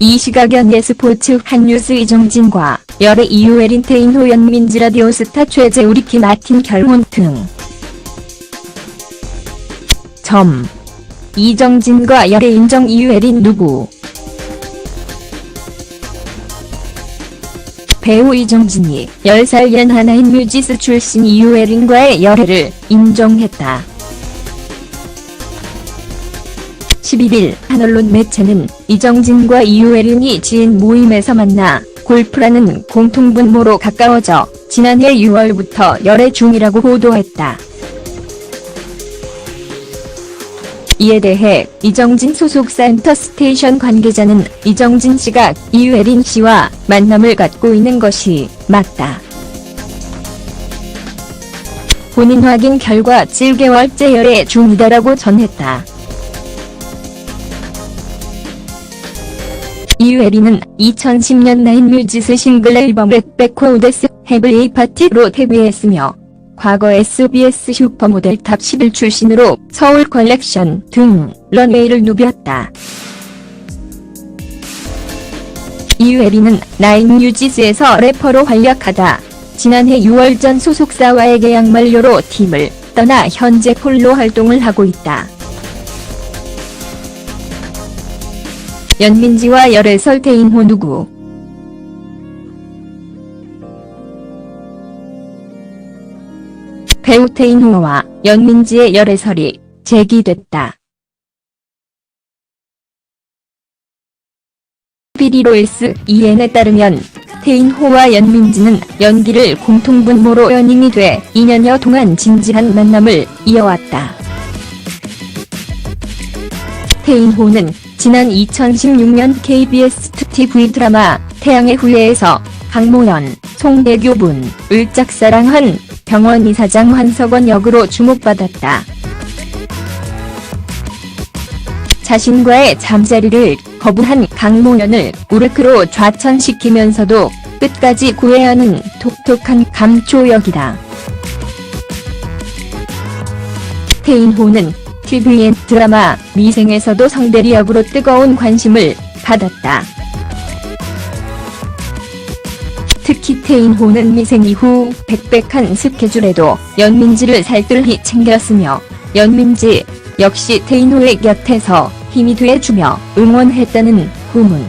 이 시각 연 예 스포츠 한뉴스 이정진과 열애 이유 에린 태인호 연민지 라디오 스타 최재우 리 키 마틴 결혼 등. 점. 이정진과 열애 인정 이유 에린 누구? 배우 이정진이 10살 연하나인 뮤지스 출신 이유에린과의 열애를 인정했다. 11일 한 언론 매체는 이정진과 이유에린이 지인 모임에서 만나 골프라는 공통분모로 가까워져 지난해 6월부터 열애 중이라고 보도했다. 이에 대해 이정진 소속 센터 스테이션 관계자는 이정진 씨가 이유에린 씨와 만남을 갖고 있는 것이 맞다. 본인 확인 결과 7개월째 열애 중이다라고 전했다. 이유에리는 2010년 나인 뮤지스 싱글 앨범 렛백호데스 헤블리 파티로 데뷔했으며 과거 SBS 슈퍼모델 탑11 출신으로 서울 컬렉션 등 런웨이를 누볐다. 이유에리는 나인 뮤지스에서 래퍼로 활약하다 지난해 6월 전 소속사와의 계약 만료로 팀을 떠나 현재 폴로 활동을 하고 있다. 연민지와 열애설 태인호 누구? 배우 태인호와 연민지의 열애설이 제기됐다. 비리로일스 EN에 따르면 태인호와 연민지는 연기를 공통 분모로 연인이 돼 2년여 동안 진지한 만남을 이어왔다. 태인호는 지난 2016년 KBS 2TV 드라마 태양의 후예에서 강모연, 송대교 분 을 짝사랑한 병원 이사장 환석원 역으로 주목받았다. 자신과의 잠자리를 거부한 강모연을 우르크로 좌천시키면서도 끝까지 구애하는 독특한 감초역이다. 태인호는 TVN 드라마 미생에서도 성대리 역으로 뜨거운 관심을 받았다. 특히 태인호는 미생 이후 백백한 스케줄에도 연민지를 살뜰히 챙겼으며 연민지 역시 태인호의 곁에서 힘이 돼주며 응원했다는 후문.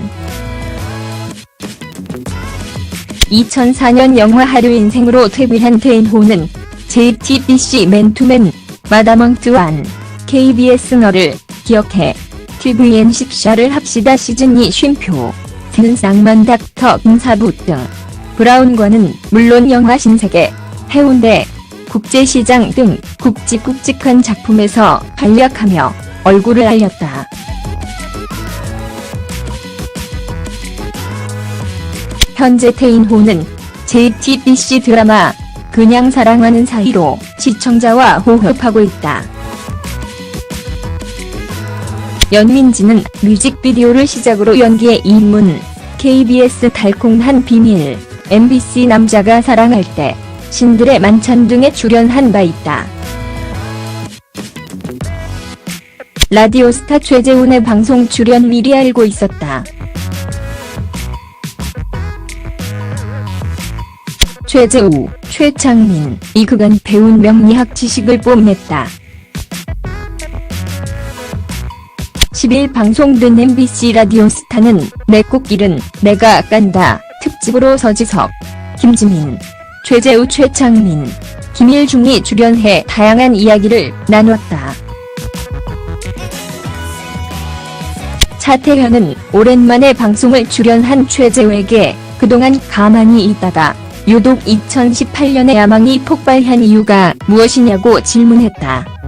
2004년 영화 하루 인생으로 데뷔한 태인호는 JTBC 맨투맨 마다멍트완 KBS 너를 기억해 TVN 식샤를 합시다 시즌2 쉼표 는 쌍만 닥터 김사부 등 브라운과는 물론 영화 신세계 해운대 국제시장 등 굵직굵직한 작품에서 활약하며 얼굴을 알렸다. 현재 태인호는 JTBC 드라마 그냥 사랑하는 사이로 시청자와 호흡하고 있다. 연민지는 뮤직비디오를 시작으로 연기에 입문, KBS 달콤한 비밀, MBC 남자가 사랑할 때, 신들의 만찬 등에 출연한 바 있다. 라디오스타 최재훈의 방송 출연 미리 알고 있었다. 최재우, 최창민, 이 그간 배운 명리학 지식을 뽐냈다. 10일 방송된 MBC 라디오 스타는 내 꽃길은 내가 깐다 특집으로 서지석, 김지민, 최재우 최창민, 김일중이 출연해 다양한 이야기를 나눴다. 차태현은 오랜만에 방송을 출연한 최재우에게 그동안 가만히 있다가 유독 2018년에 야망이 폭발한 이유가 무엇이냐고 질문했다.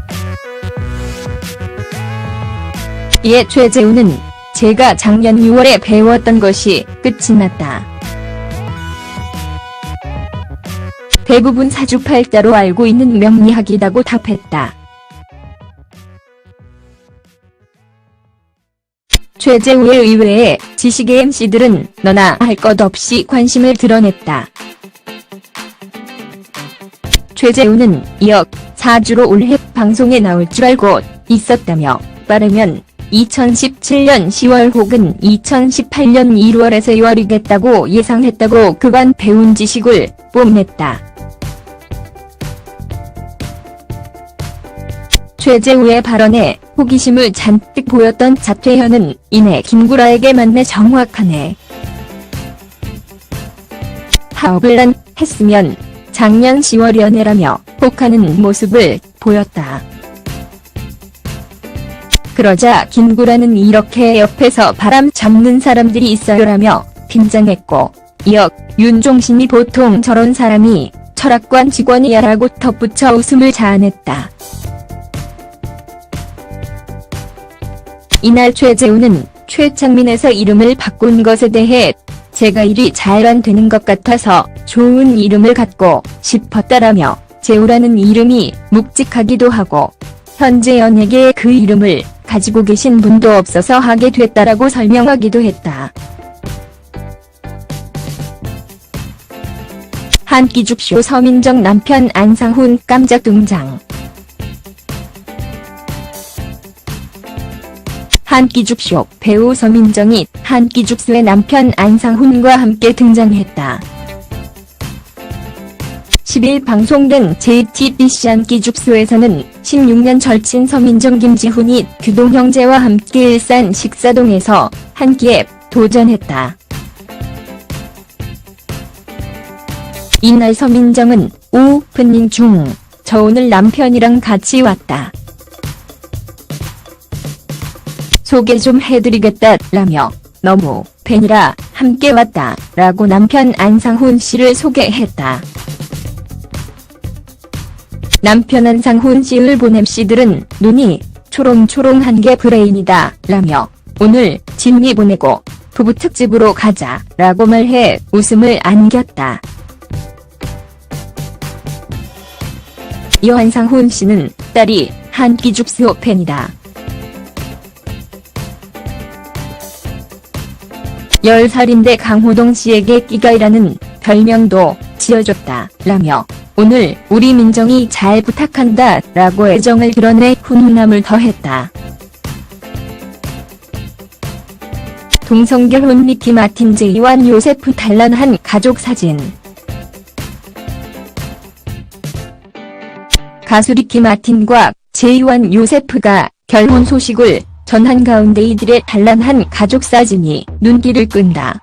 이에 최재우는 제가 작년 6월에 배웠던 것이 끝이 났다. 대부분 사주팔자로 알고 있는 명리학이라고 답했다. 최재우의 의외에 지식의 MC들은 너나 할 것 없이 관심을 드러냈다. 최재우는 이어 4주로 올해 방송에 나올 줄 알고 있었다며 빠르면 2017년 10월 혹은 2018년 1월에서 2월이겠다고 예상했다고 그간 배운 지식을 뽐냈다. 최재우의 발언에 호기심을 잔뜩 보였던 자퇴현은 이내 김구라에게 만나 정확하네. 파업을 난 했으면 작년 10월 연애라며 혹하는 모습을 보였다. 그러자 김구라는 이렇게 옆에서 바람 잡는 사람들이 있어요라며 빈장했고 이어 윤종신이 보통 저런 사람이 철학관 직원이야라고 덧붙여 웃음을 자아냈다. 이날 최재우는 최창민에서 이름을 바꾼 것에 대해 제가 일이 잘 안 되는 것 같아서 좋은 이름을 갖고 싶었다라며 재우라는 이름이 묵직하기도 하고 현재 연예계에 그 이름을 가지고 계신 분도 없어서 하게 됐다라고 설명하기도 했다. 한끼죽쇼 서민정 남편 안상훈 깜짝 등장. 한끼죽쇼 배우 서민정이 한끼죽수의 남편 안상훈과 함께 등장했다. 10일 방송된 JTBC 한끼죽수에서는 16년 절친 서민정 김지훈이 규동 형제와 함께 일산 식사동에서 한 끼에 도전했다. 이날 서민정은 오프닝 중 저 오늘 남편이랑 같이 왔다. 소개 좀 해드리겠다 라며 너무 팬이라 함께 왔다 라고 남편 안상훈 씨를 소개했다. 남편 안상훈 씨를 본 MC들은 눈이 초롱초롱한 게 브레인이다 라며 오늘 진미 보내고 부부 특집으로 가자 라고 말해 웃음을 안겼다. 이어 안상훈 씨는 딸이 한끼죽수 팬이다. 10살인데 강호동 씨에게 끼가이라는 별명도 지어줬다 라며 오늘 우리 민정이 잘 부탁한다 라고 애정을 드러내 훈훈함을 더했다. 동성결혼 리키 마틴 제이완 요세프 단란한 가족 사진 가수 리키 마틴과 제이완 요세프가 결혼 소식을 전한 가운데 이들의 단란한 가족 사진이 눈길을 끈다.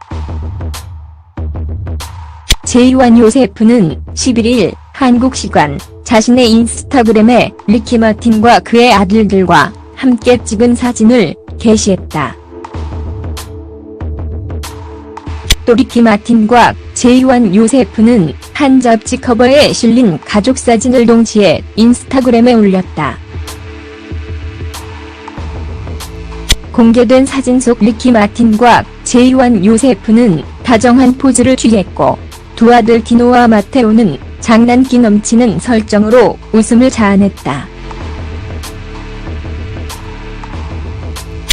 제이완 요세프는 11일 한국 시간 자신의 인스타그램에 리키 마틴과 그의 아들들과 함께 찍은 사진을 게시했다. 또 리키 마틴과 제이완 요세프는 한 잡지 커버에 실린 가족 사진을 동시에 인스타그램에 올렸다. 공개된 사진 속 리키 마틴과 제이완 요세프는 다정한 포즈를 취했고 두 아들 디노와 마테오는 장난기 넘치는 설정으로 웃음을 자아냈다.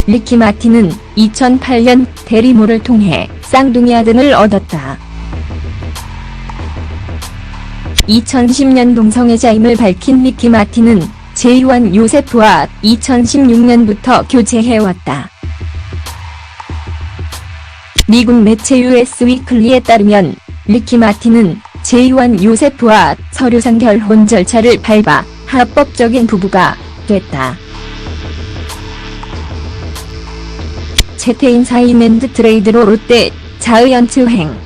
리키 마틴은 2008년 대리모를 통해 쌍둥이 아들을 얻었다. 2010년 동성애자임을 밝힌 리키 마틴은 제이완 요세프와 2016년부터 교제해왔다. 미국 매체 US 위클리에 따르면 리키 마틴은 제이완 요세프와 서류상 결혼 절차를 밟아 합법적인 부부가 됐다. 채태인 사인앤드 트레이드로 롯데 자의언츠 행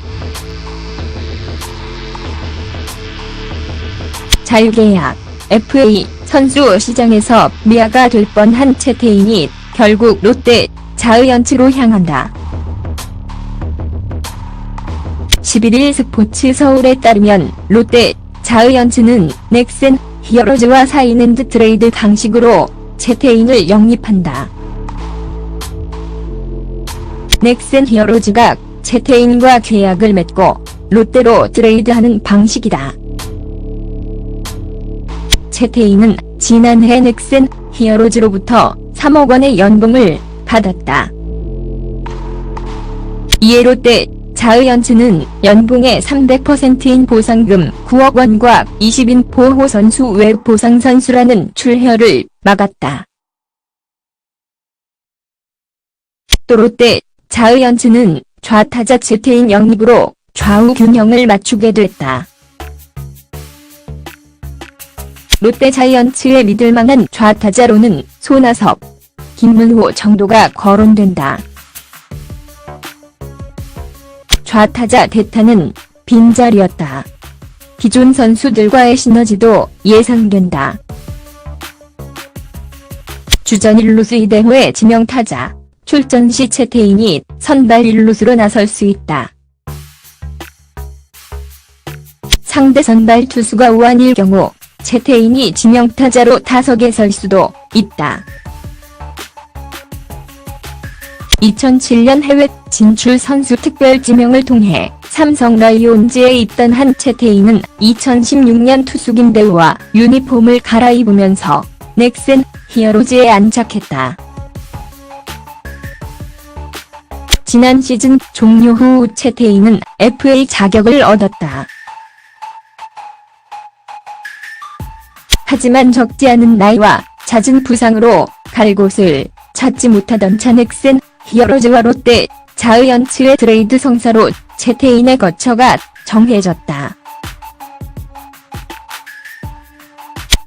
자유계약 FA 선수 시장에서 미아가 될 뻔한 채태인이 결국 롯데 자의언츠로 향한다. 11일 스포츠 서울에 따르면 롯데 자의언츠는 넥센 히어로즈와 사인앤드 트레이드 방식으로 채태인을 영입한다. 넥센 히어로즈가 채태인과 계약을 맺고 롯데로 트레이드하는 방식이다. 채태인은 지난해 넥센 히어로즈로부터 3억 원의 연봉을 받았다. 이에 롯데 자의언츠는 연봉의 300%인 보상금 9억 원과 20인 보호 선수 외 보상 선수라는 출혈을 막았다. 또 롯데, 자이언츠는 좌타자 채태인 영입으로 좌우 균형을 맞추게 됐다. 롯데 자이언츠의 믿을만한 좌타자로는 손아섭, 김문호 정도가 거론된다. 좌타자 대타는 빈자리였다. 기존 선수들과의 시너지도 예상된다. 주전 1루수 이대호의 지명타자, 출전 시 채태인이 선발 1루수로 나설 수 있다. 상대 선발 투수가 우한일 경우 채태인이 지명타자로 타석에 설 수도 있다. 2007년 해외 진출 선수 특별 지명을 통해 삼성 라이온즈에 입단한 채태인은 2016년 투수 김대우와 유니폼을 갈아입으면서 넥센 히어로즈에 안착했다. 지난 시즌 종료 후 채태인은 FA 자격을 얻었다. 하지만 적지 않은 나이와 잦은 부상으로 갈 곳을 찾지 못하던 차넥센 히어로즈와 롯데, 자이언츠의 트레이드 성사로 채태인의 거처가 정해졌다.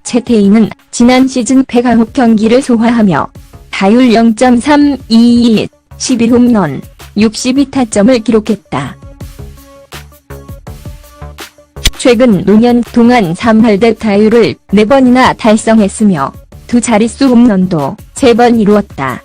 채태인은 지난 시즌 109 경기를 소화하며 타율 0.322, 11홈런, 62타점을 기록했다. 최근 노년 동안 3할대 타율을 4번이나 달성했으며 두 자릿수 홈런도 3번 이루었다.